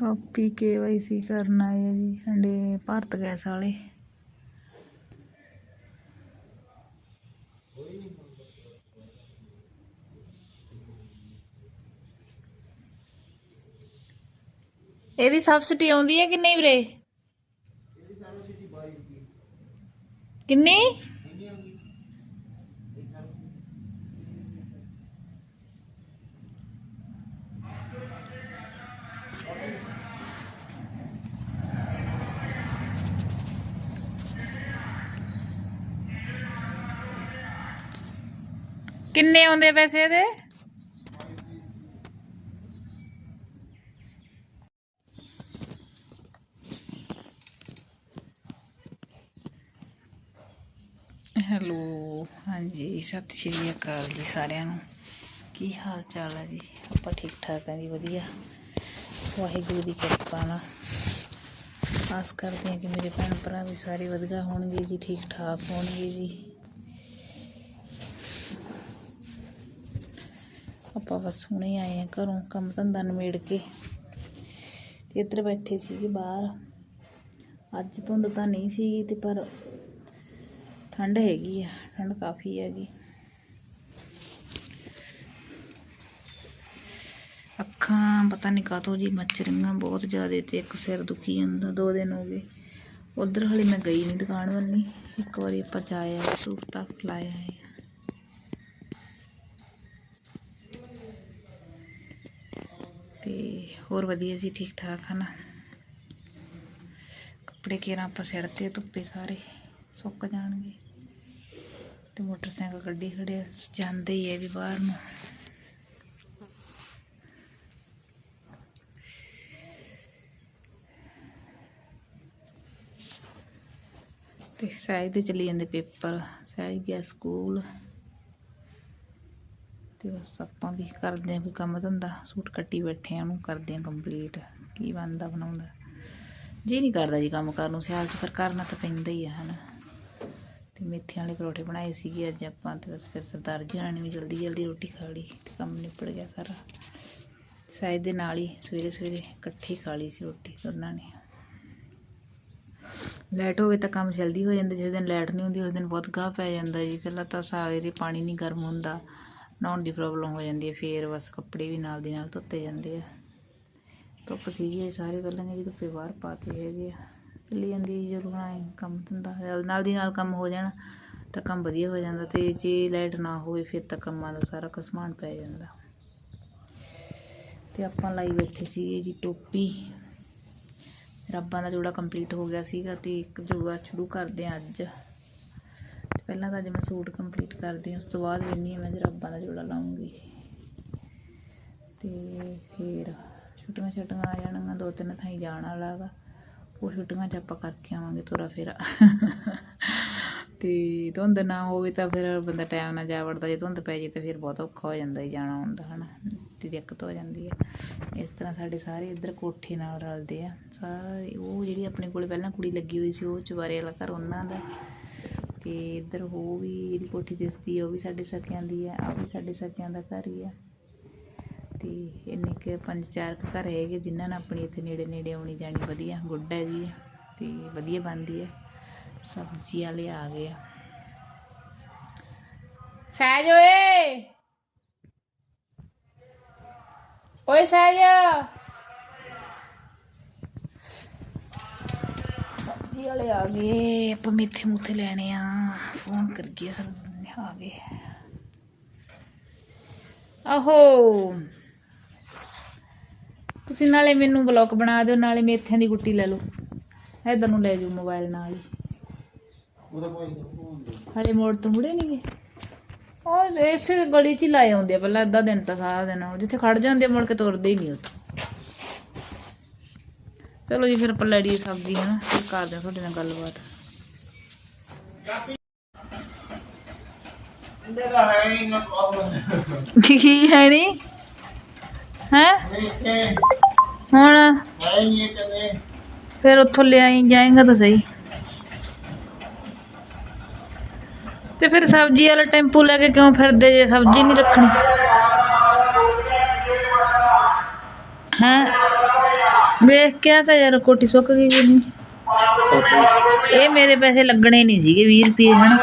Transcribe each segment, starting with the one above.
Copy KYC ਕਰਨ ਆਏ ਆ ਜੀ ਸਾਡੇ ਭਾਰਤ ਗੈਸ ਵਾਲੇ। ਇਹਦੀ ਸਬਸਿਡੀ ਆਉਂਦੀ ਹੈ ਕਿ ਨਹੀਂ ਵੀਰੇ? ਕਿੰਨੀ? ਕਿੰਨੇ ਆਉਂਦੇ ਪੈਸੇ ਇਹਦੇ? ਹੈਲੋ, ਹਾਂਜੀ, ਸਤਿ ਸ਼੍ਰੀ ਅਕਾਲ ਜੀ ਸਾਰਿਆਂ ਨੂੰ। ਕੀ ਹਾਲ ਚਾਲ ਹੈ ਜੀ? ਆਪਾਂ ਠੀਕ ਠਾਕ ਹਾਂ ਜੀ, ਵਧੀਆ। ਵਾਹਿਗੁਰੂ ਦੀ ਕਿਰਪਾ ਨਾਲ। ਆਸ ਕਰਦੇ ਹਾਂ ਕਿ ਮੇਰੇ ਭੈਣ ਭਰਾ ਵੀ ਸਾਰੇ ਵਧੀਆ ਹੋਣਗੇ ਜੀ, ਠੀਕ ਠਾਕ ਹੋਣਗੇ ਜੀ। ਆਪਾਂ ਬਸ ਹੁਣੇ ਆਏ ਆ ਘਰੋਂ, ਕੰਮ ਧੰਦਾ ਨਿਮੇੜ ਕੇ। ਤੇ ਇੱਧਰ ਬੈਠੇ ਸੀਗੇ ਬਾਹਰ। ਅੱਜ ਧੁੰਦ ਤਾਂ ਨਹੀਂ ਸੀਗੀ ਤੇ ਪਰ ਠੰਡ ਹੈਗੀ ਆ, ਠੰਡ ਕਾਫੀ ਹੈਗੀ। ਅੱਖਾਂ ਪਤਾ ਨਹੀਂ ਕਾਤੋਂ ਜੀ ਮੱਚਰੀਆਂ ਬਹੁਤ ਜ਼ਿਆਦਾ ਤੇ ਇੱਕ ਸਿਰ ਦੁਖੀ ਜਾਂਦਾ, ਦੋ ਦਿਨ ਹੋ ਗਏ। ਉਧਰ ਹਲੇ ਮੈਂ ਗਈ ਨਹੀਂ ਦੁਕਾਨ ਵੱਲ ਨਹੀਂ ਇੱਕ ਵਾਰੀ ਆਪਾਂ ਜਾਇਆ ਸੂਟ ਤੱਕ ਲਾਇਆ ਹੈ। ਤੇ ਹੋਰ ਵਧੀਆ ਜੀ ਠੀਕ ਠਾਕ ਹਨ? ਕੱਪੜੇ ਕੇਰਾਂ ਆਪਾਂ ਸਿੜਤੇ ਧੁੱਪੇ ਸਾਰੇ, ਸੁੱਕ ਜਾਣਗੇ। ਤੇ ਮੋਟਰਸਾਈਕਲ ਗੱਡੀ ਖੜੇ ਜਾਂਦੇ ਹੀ ਹੈ ਵੀ ਬਾਹਰ ਨੂੰ। ਤੇ ਸਹਿਜ ਚਲੀ ਜਾਂਦੇ ਪੇਪਰ ਸਹਿਜ ਗਿਆ ਸਕੂਲ। ਤੇ ਬਸ ਆਪਾਂ ਵੀ ਕਰਦੇ ਆਂ ਕੋਈ ਕੰਮ ਧੰਦਾ, ਸੂਟ ਕੱਟੀ ਬੈਠੇ ਆਂ ਉਹਨੂੰ ਕਰਦੇ ਆਂ ਕੰਪਲੀਟ ਕੀ ਬਣਦਾ ਬਣਾਉਂਦਾ। ਜੀ ਨਹੀਂ ਕਰਦਾ ਜੀ ਕੰਮ ਕਰਨ ਨੂੰ, ਸਿਆਲ 'ਚ ਪਰ ਕਰਨਾ ਤਾਂ ਪੈਂਦਾ ਹੀ ਆ, ਹਨਾ। ਤੇ ਮੇਥੀਆਂ ਵਾਲੇ ਪਰੌਠੇ ਬਣਾਏ ਸੀਗੇ ਅੱਜ ਆਪਾਂ ਤੇ ਬਸ ਫਿਰ ਸਰਦਾਰ ਜੀ ਹੋਣਾਂ ਨੇ ਵੀ ਜਲਦੀ ਜਲਦੀ ਰੋਟੀ ਖਾ ਲਈ ਤੇ ਕੰਮ ਨਿਪਟ ਗਿਆ ਸਾਰਾ। ਸਾਇਦ ਦੇ ਨਾਲ ਹੀ ਸਵੇਰੇ ਸਵੇਰੇ ਇਕੱਠੀ ਖਾ ਲਈ ਸੀ ਰੋਟੀ ਉਹਨਾਂ ਨੇ। ਲਾਈਟ ਹੋਵੇ ਤਾਂ ਕੰਮ ਜਲਦੀ ਹੋ ਜਾਂਦਾ, ਜਿਸ ਦਿਨ ਲਾਈਟ ਨਹੀਂ ਹੁੰਦੀ ਉਸ ਦਿਨ ਬਹੁਤ ਗਾਹ ਪੈ ਜਾਂਦਾ ਜੀ, ਪਹਿਲਾਂ ਤਾਂ ਸਾਰੇ ਪਾਣੀ ਨਹੀਂ ਗਰਮ ਹੁੰਦਾ। ਨਹਾਉਣ ਦੀ ਪ੍ਰੋਬਲਮ ਹੋ ਜਾਂਦੀ ਹੈ, ਫੇਰ ਬਸ ਕੱਪੜੇ ਵੀ ਨਾਲ ਦੀ ਨਾਲ ਧੋਤੇ ਜਾਂਦੇ ਆ। ਧੁੱਪ ਸੀਗੀ ਸਾਰੇ ਪਹਿਲਾਂ ਜਿਹੜੀ ਧੁੱਪੇ ਬਾਹਰ ਪਾਤੇ ਹੈਗੇ ਆ। ਚੱਲੀ ਜਾਂਦੀ ਹੈ ਜਦੋਂ ਬਣਾਏ ਕੰਮ ਧੰਦਾ, ਨਾਲ- ਦੀ ਨਾਲ ਕੰਮ ਹੋ ਜਾਣਾ ਤਾਂ ਕੰਮ ਵਧੀਆ ਹੋ ਜਾਂਦਾ ਤੇ ਜੇ ਲਾਈਟ ਨਾ ਹੋਵੇ ਫਿਰ ਤਾਂ ਕੰਮਾਂ ਦਾ ਸਾਰਾ ਕਸਮਾਨ ਪੈ ਜਾਂਦਾ। ਤੇ ਆਪਾਂ ਲਾਈ ਬੈਠੇ ਸੀਗੇ ਜੀ ਟੋਪੀ। ਰੱਬਾਂ ਦਾ ਜੋੜਾ ਕੰਪਲੀਟ ਹੋ ਗਿਆ ਸੀਗਾ ਤੇ ਇੱਕ ਜੋੜਾ ਸ਼ੁਰੂ ਕਰਦੇ ਆ ਅੱਜ। ਪਹਿਲਾਂ ਤਾਂ ਅੱਜ ਮੈਂ ਸੂਟ ਕੰਪਲੀਟ ਕਰਦੀ ਹਾਂ, ਉਸ ਤੋਂ ਬਾਅਦ ਵੇਖਦੀ ਹਾਂ ਮੈਂ ਜਰਾਬਾਂ ਦਾ ਜੋੜਾ ਲਾਉਂਗੀ। ਤੇ ਫਿਰ ਛੁੱਟੀਆਂ ਛੁੱਟੀਆਂ ਆ ਜਾਣਗੀਆਂ, ਦੋ ਤਿੰਨ ਥਾਈ ਜਾਣ ਵਾਲਾ ਵਾ। ਉਹ ਛੁੱਟੀਆਂ 'ਚ ਆਪਾਂ ਕਰਕੇ ਆਵਾਂਗੇ ਤੋਰਾ ਫੇਰਾ। ਤੇ ਧੁੰਦ ਨਾ ਹੋਵੇ ਤਾਂ ਫਿਰ ਬੰਦਾ ਟਾਈਮ ਨਾਲ ਜਾ ਵੜਦਾ, ਜੇ ਧੁੰਦ ਪੈ ਜੇ ਤਾਂ ਫਿਰ ਬਹੁਤ ਔਖਾ ਹੋ ਜਾਂਦਾ ਜੀ ਜਾਣਾ ਹੁੰਦਾ ਹਨਾ? ਤੇ ਦਿੱਕਤ ਹੋ ਜਾਂਦੀ ਹੈ। ਇਸ ਤਰ੍ਹਾਂ ਸਾਡੇ ਸਾਰੇ ਇੱਧਰ ਕੋਠੇ ਨਾਲ ਰਲਦੇ ਆ। ਸਾਰੇ ਉਹ ਜਿਹੜੀ ਆਪਣੇ ਕੋਲ ਪਹਿਲਾਂ ਕੁੜੀ ਲੱਗੀ ਹੋਈ ਸੀ, ਉਹ ਚੁਬਾਰੇ ਵਾਲਾ ਘਰ, ਉਹਨਾਂ ਦਾ ਤੇ ਇੱਧਰ ਉਹ ਵੀ ਜਿਹੜੀ ਕੋਠੀ ਦਿਸਦੀ ਆ, ਉਹ ਵੀ ਸਾਡੇ ਸਕਿਆਂ ਦੀ ਆ ਆ ਵੀ ਸਾਡੇ ਸਕਿਆਂ ਦਾ ਘਰ ਹੀ ਹੈ ਤੇ ਇੰਨੇ ਕੁ ਪੰਜ ਚਾਰ ਕੁ ਘਰ ਹੈਗੇ, ਜਿਨ੍ਹਾਂ ਨਾਲ ਆਪਣੀ ਇੱਥੇ ਨੇੜੇ ਨੇੜੇ ਆਉਣੀ ਜਾਣੀ ਵਧੀਆ, ਗੁੱਡ ਹੈ ਜੀ, ਤੇ ਵਧੀਆ ਬਣਦੀ ਹੈ ਸਬਜ਼ੀ ਵਾਲੇ ਆ ਗਏ ਆ। ਸਹਿਜ ਓਏ! ਓਏ ਸਹਿਜ! ਸਬਜ਼ੀ ਵਾਲੇ ਆ ਗਏ ਆਪਾਂ ਮੇਥੇ ਮੂਥੇ ਲੈਣੇ ਆ। ਫੋਨ ਕਰ ਗਿਆ ਸਭ ਆ ਗਏ। ਆਹੋ। ਤੁਸੀਂ ਨਾਲੇ ਮੈਨੂੰ ਬਲੌਕ ਬਣਾ ਦਿਓ ਨਾਲੇ ਮੇਥਿਆਂ ਦੀ ਗੁੱਟੀ ਲੈ ਲਓ। ਇਧਰ ਨੂੰ ਲੈ ਜਾਓ ਮੋਬਾਈਲ ਨਾਲ ਹੀ। ਉਹਦਾ ਭਾਈ ਦਾ ਫੋਨ ਦੇ। ਹਲੇ ਮੋੜ ਤੋਂ ਮੁੜੇ ਨਹੀਂਗੇ ਉਹ ਇਸੇ ਗਲੀ 'ਚ ਹੀ ਲਾਏ ਹੁੰਦੇ ਆ ਪਹਿਲਾਂ ਅੱਧਾ ਦਿਨ ਤਾਂ ਸਾਰਾ ਦਿਨ। ਜਿੱਥੇ ਖੜ ਜਾਂਦੇ ਆ, ਮੁੜ ਕੇ ਤੁਰਦੇ ਹੀ ਨਹੀਂ ਉੱਥੋਂ। ਚਲੋ ਜੀ ਫਿਰ ਆਪਾਂ ਲੈ ਲਈਏ ਸਬਜ਼ੀ ਹਨਾ ਫਿਰ ਕਰਦੇ ਆ ਤੁਹਾਡੇ ਨਾਲ ਗੱਲਬਾਤ। ਦਾ ਹੈ ਨਹੀਂ ਨਾ। ਪ੍ਰੋਬਲਮ ਕੀ ਹੈ ਨਹੀਂ ਹੈ ਹੁਣ? ਹੈ ਨਹੀਂ ਇਹ ਕਦੇ ਫਿਰ ਉੱਥੋਂ ਲਿਆਈ ਜਾਏਗਾ ਤਾਂ ਸਹੀ। ਤੇ ਫਿਰ ਸਬਜ਼ੀ ਵਾਲਾ ਟੈਂਪੂ ਲੈ ਕੇ ਕਿਉਂ ਫਿਰਦੇ ਜੇ ਸਬਜ਼ੀ ਨਹੀਂ ਰੱਖਣੀ? ਹੈ? ਵੇਖ ਕੇ ਤਾਂ ਯਾਰ ਕੋਟੀ ਸੁੱਕ ਗਈ ਕਿ ਇਹ ਮੇਰੇ ਪੈਸੇ ਲੱਗਣੇ ਨਹੀਂ ਸੀਗੇ 20 ਰੁਪਏ ਹਨਾ।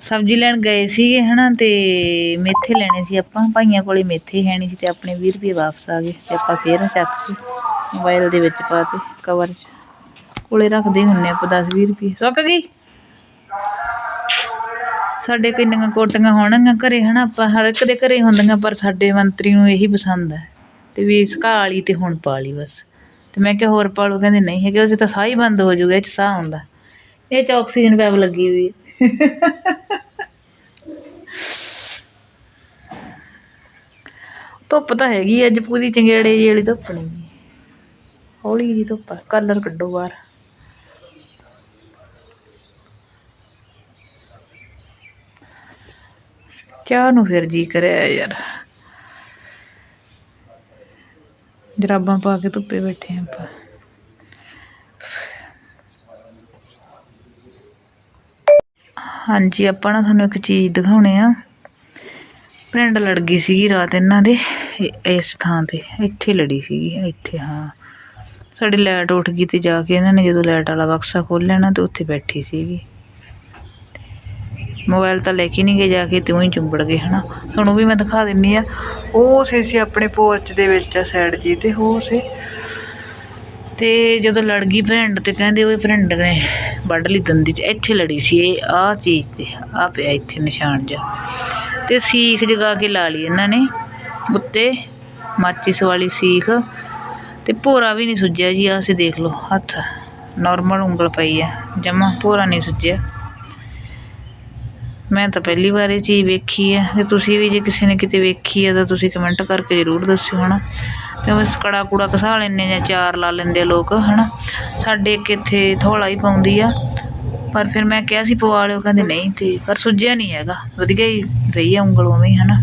ਸਬਜ਼ੀ ਲੈਣ ਗਏ ਸੀਗੇ ਹਨਾ ਤੇ ਮੇਥੇ ਲੈਣੇ ਸੀ ਆਪਾਂ। ਭਾਈਆਂ ਕੋਲੇ ਮੇਥੇ ਹੈ ਨਹੀਂ ਸੀ ਤੇ ਆਪਣੇ 20 ਰੁਪਏ ਵਾਪਸ ਆ ਗਏ ਤੇ ਆਪਾਂ ਫੇਰ ਚੱਕ ਕੇ ਮੋਬਾਈਲ ਦੇ ਵਿੱਚ ਪਾ ਪਾਤੇ ਕਵਰ 'ਚ ਕੋਲੇ ਰੱਖਦੇ ਹੀ ਹੁੰਨੇ ਆਪਾਂ 10 20 ਰੁਪਏ। ਸੁੱਕ ਗਈ? ਸਾਡੇ ਕਿੰਨੀਆਂ ਕੋਟੀਆਂ ਹੋਣਗੀਆਂ ਘਰੇ ਹਨਾ ਆਪਾਂ, ਹਰ ਇੱਕ ਦੇ ਘਰੇ ਹੁੰਦੀਆਂ ਪਰ ਸਾਡੇ ਮੰਤਰੀ ਨੂੰ ਇਹੀ ਪਸੰਦ ਹੈ। ਤੇ ਵੀ ਇਸ ਘਾਹ ਵਾਲੀ ਤੇ ਹੁਣ ਪਾ ਲਈ ਬਸ। ਤੇ ਮੈਂ ਕਿਹਾ ਹੋਰ ਪਾ ਲਓ, ਕਹਿੰਦੇ ਨਹੀਂ ਹੈਗੇ ਉਸੇ ਤਾਂ ਸਾਹ ਹੀ ਬੰਦ ਹੋ ਜਾਊਗਾ, ਇਹ ਚ ਸਾਹ ਆਉਂਦਾ। ਇਹ ਚ ਆਕਸੀਜਨ ਪੈਪ ਲੱਗੀ ਹੋਈ ਹੈ। ਧੁੱਪ ਤਾਂ ਹੈਗੀ ਅੱਜ ਪੂਰੀ ਚੰਗੇੜੇ ਜਿਹੀ ਵਾਲੀ ਧੁੱਪ ਨਹੀਂ ਹੌਲੀ ਜੀ ਧੁੱਪ ਆ ਕਲਰ ਕੱਢੋ ਬਾਹਰ। ਚਾਹ ਨੂੰ ਫਿਰ ਜੀ ਕਰਿਆ ਯਾਰ। ਜਰਾਬਾਂ ਪਾ ਕੇ ਧੁੱਪੇ ਬੈਠੇ ਆਂ ਆਪਾਂ। ਹਾਂਜੀ, ਆਪਾਂ ਨਾ ਤੁਹਾਨੂੰ ਇੱਕ ਚੀਜ਼ ਦਿਖਾਉਣੇ ਆ। ਪਿੰਡ ਲੜ ਗਈ ਸੀਗੀ ਰਾਤ ਇਹਨਾਂ ਦੇ ਇਸ ਥਾਂ ਤੇ, ਇੱਥੇ ਲੜੀ ਸੀਗੀ, ਇੱਥੇ, ਹਾਂ। ਸਾਡੀ ਲਾਈਟ ਉੱਠ ਗਈ ਤੇ ਜਾ ਕੇ ਇਹਨਾਂ ਨੇ ਜਦੋਂ ਲਾਈਟ ਵਾਲਾ ਬਕਸਾ ਖੋਲ੍ਹਿਆ ਨਾ ਤੇ ਉੱਥੇ ਬੈਠੀ ਸੀਗੀ। ਮੋਬਾਈਲ ਤਾਂ ਲੈ ਕੇ ਨਹੀਂ ਗਏ, ਜਾ ਕੇ ਤੇ ਹੀ ਚੁੰਬੜ ਗਏ, ਹਨਾ। ਤੁਹਾਨੂੰ ਵੀ ਮੈਂ ਦਿਖਾ ਦਿੰਨੀ ਆ। ਉਹ ਸੀ ਸੀ ਆਪਣੇ ਪੋਰਚ ਦੇ ਵਿੱਚ ਆ ਸਾਈਡ ਜੀ ਤੇ, ਉਹ ਸੀ। ਤੇ ਜਦੋਂ ਲੜ ਗਈ ਭਰਿੰਡ ਤੇ, ਕਹਿੰਦੇ ਉਹ ਭਰਿੰਡ ਨੇ ਵੱਢ ਲਈ ਦੰਦੀ ਚ, ਇੱਥੇ ਲੜੀ ਸੀ ਇਹ, ਆਹ ਚੀਜ਼ ਤੇ ਆ ਪਿਆ ਇੱਥੇ ਨਿਸ਼ਾਨ ਜਾ ਤੇ ਸੀਖ ਜਗਾ ਕੇ ਲਾ ਲਈ ਇਹਨਾਂ ਨੇ, ਉੱਤੇ ਮਾਚਿਸ ਵਾਲੀ ਸੀਖ। ਤੇ ਭੋਰਾ ਵੀ ਨਹੀਂ ਸੁੱਜਿਆ ਜੀ, ਆਹ ਸੀ ਦੇਖ ਲਓ, ਹੱਥ। ਨਾਰਮਲ ਉਂਗਲ ਪਈ ਆ, ਜਮਾ ਭੋਰਾ ਨਹੀਂ ਸੁੱਜਿਆ। ਮੈਂ ਤਾਂ ਪਹਿਲੀ ਵਾਰ ਇਹ ਚੀਜ਼ ਵੇਖੀ ਹੈ। ਤੇ ਤੁਸੀਂ ਵੀ ਜੇ ਕਿਸੇ ਨੇ ਕਿਤੇ ਵੇਖੀ ਹੈ ਤਾਂ ਤੁਸੀਂ ਕਮੈਂਟ ਕਰਕੇ ਜ਼ਰੂਰ ਦੱਸਿਓ, ਹਨਾ? ਤੇ ਬਸ ਕੜਾ ਕੂੜਾ ਘਸਾ ਲੈਂਦੇ ਜਾਂ ਚਾਰ ਲਾ ਲੈਂਦੇ ਆ ਲੋਕ, ਹਨਾ? ਸਾਡੇ ਇੱਕ ਇੱਥੇ ਥੋੜਾ ਹੀ ਪਾਉਂਦੀ ਆ। ਪਰ ਫਿਰ ਮੈਂ ਕਿਹਾ ਸੀ ਪਵਾ ਲਿਓ ਕਹਿੰਦੇ ਨਹੀਂ ਤੇ ਪਰ ਸੁੱਜਿਆ ਨਹੀਂ ਹੈਗਾ। ਵਧੀਆ ਹੀ ਰਹੀ ਆ ਉਂਗਲ ਉਵੇਂ ਹੀ, ਹਨਾ?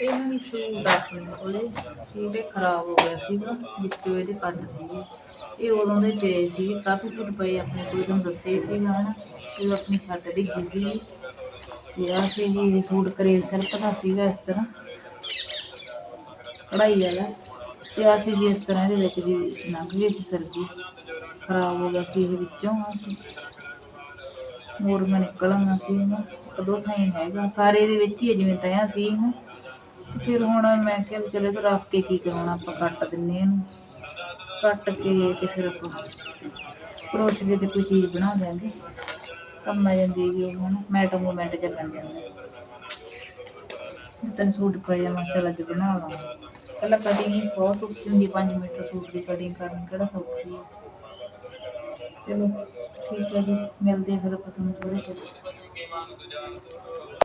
ਇਹਨਾਂ ਦੀ ਸੂਟ ਆਪਣੇ ਕੋਲੇ। ਸੂਟ ਖਰਾਬ ਹੋ ਗਿਆ ਸੀਗਾ, ਵਿੱਚੋਂ ਇਹਦੇ ਕੱਟ ਸੀਗੇ। ਇਹ ਉਦੋਂ ਦੇ ਪਏ ਸੀ, ਕਾਫੀ ਸੂਟ ਪਏ ਆਪਣੇ ਕੋਲ ਤੁਹਾਨੂੰ ਦੱਸਿਆ ਸੀਗਾ ਹਨਾ। ਇਹ ਆਪਣੀ ਛੱਤ ਡਿੱਗੀ ਸੀ। ਤੇ ਆਹ ਸੀ ਜੀ, ਇਹ ਸੂਟ ਕਰੇਲ ਸਿਰਫ ਦਾ ਸੀਗਾ ਇਸ ਤਰ੍ਹਾਂ। ਕਢਾਈ ਵਾਲਾ। ਤੇ ਆਹ ਸੀ ਜੀ ਇਸ ਤਰ੍ਹਾਂ ਇਹਦੇ ਵਿੱਚ ਵੀ ਲੰਘ ਗਈ ਸੀ ਸਰਦੀ। ਖਰਾਬ ਹੋ ਗਿਆ ਸੀ ਇਹ ਵਿੱਚੋਂ ਆਹ ਸੀ। ਮੋਰ ਮੈਂ ਨਿਕਲਣਾ ਸੀ ਨਾ ਇੱਕ ਦੋ ਹੈਗਾ। ਸਾਰੇ ਦੇ ਵਿੱਚ ਹੀ ਆ, ਜਿਵੇਂ ਤਿਆ ਸੀ ਨਾ ਤੇ ਫਿਰ ਹੁਣ ਮੈਂ ਕਿਹਾ ਵੀ ਚਲੋ ਇਹ ਰੱਖ ਕੇ ਕੀ ਕਰਾਉਣਾ, ਆਪਾਂ ਕੱਟ ਦਿੰਨੇ ਆ ਇਹਨੂੰ। ਕੱਟ ਕੇ ਤੇ ਫਿਰ ਆਪਾਂ ਕਰੋਸ਼ ਦੇ ਤੇ ਕੋਈ ਚੀਜ਼ ਬਣਾ ਦਿਆਂਗੇ। ਕੰਮ ਆ ਜਾਂਦੀ ਹੈਗੀ ਉਹ ਹਨਾ ਮੈਟ ਮੂਮੈਂਟ ਚ ਬਣ ਜਾਂਦਾ ਸੂਟ ਪਏ ਮੈਂ ਕਿਹਾ ਅੱਜ ਬਣਾ ਲਵਾਂ ਪਹਿਲਾਂ ਕਟਿੰਗ ਬਹੁਤ ਔਖੀ ਹੁੰਦੀ 5 ਮੀਟਰ ਸੂਟ ਦੀ ਕਟਿੰਗ ਕਰਨ ਕਿਹੜਾ ਸੌਖੀ ਹੈ ਚਲੋ, ਠੀਕ ਹੈ ਜੀ, ਮਿਲਦੇ ਹਾਂ ਫਿਰ ਆਪਾਂ ਤੁਹਾਨੂੰ ਥੋੜੇ ਚਿਰ